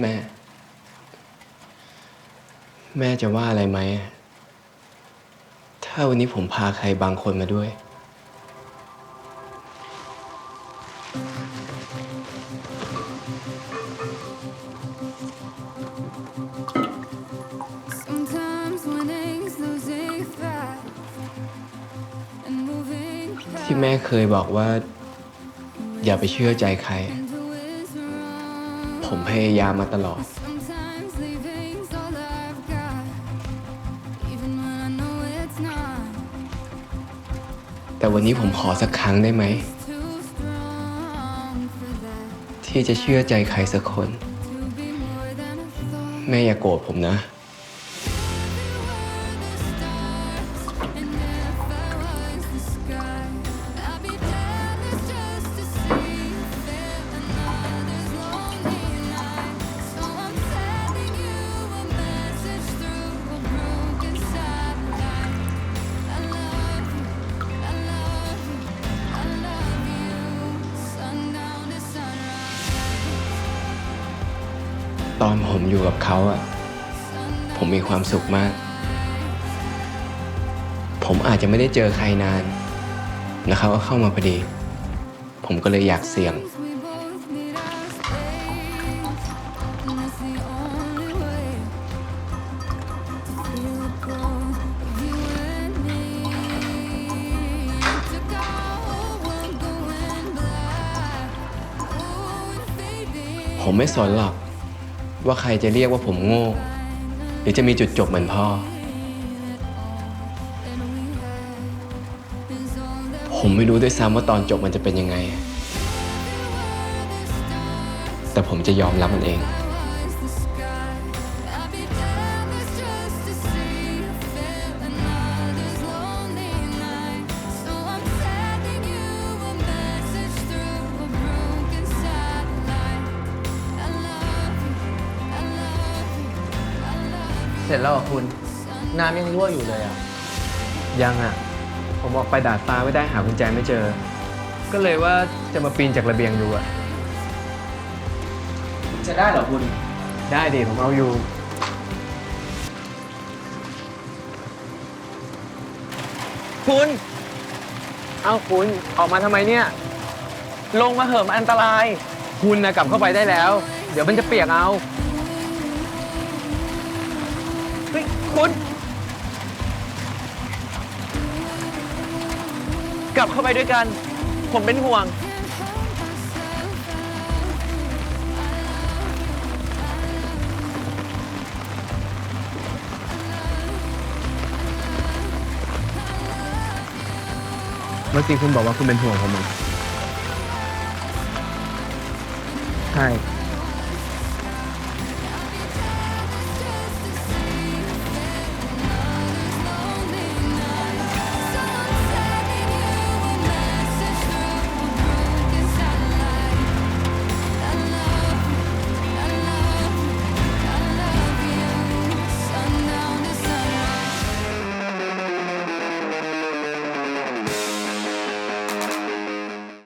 แม่ แม่จะว่าอะไรไหม ถ้าวันนี้ผมพาใครบางคนมาด้วย Sometimes winning's losing fast and moving ที่แม่เคยบอกว่า อย่าไปเชื่อใจใคร into is wrong. ผมพยายามมาตลอด Sometimes leaving's all I've got, even when I know it's not. แต่วันนี้ผมขอสักครั้งได้ไหม Too strong for that ที่จะเชื่อใจใครสักคน to be more than a thought. แม่อย่าโกรธผมนะ And if I was the sky, ตอนผมอยู่กับเขาอะผมมีความสุขมาก ผมอาจจะไม่ได้เจอใครนาน แล้วเขาก็เข้ามาพอดี ผมก็เลยอยากเสี่ยง ผมไม่สนหรอก ว่าใครจะเรียกว่าผมโง่ หรือจะมีจุดจบเหมือนพ่อ ผมไม่รู้ด้วยซ้ำว่าตอนจบมันจะเป็นยังไง แต่ผมจะยอมรับมันเอง ร็จแล้วเหรอคุณ น้ำยังรั่วอยู่เลยอะ ยังอะ ผมออกไปดาดฟ้าไม่ได้หากุญแจไม่เจอ ก็เลยว่าจะมาปีนจากระเบียงดูอะ จะได้เหรอคุณ ได้ดิผมเอาอยู่ คุณ เอาคุณออกมาทำไมเนี่ย ลงมาเหิมนอันตราย คุณนะกลับเข้าไปได้แล้ว เดี๋ยวมันจะเปียกเอา เฮ้ย คุณ กลับเข้าไปด้วยกัน ผมเป็นห่วง เมื่อกี้คุณบอกว่าคุณเป็นห่วงผมเหรอใช่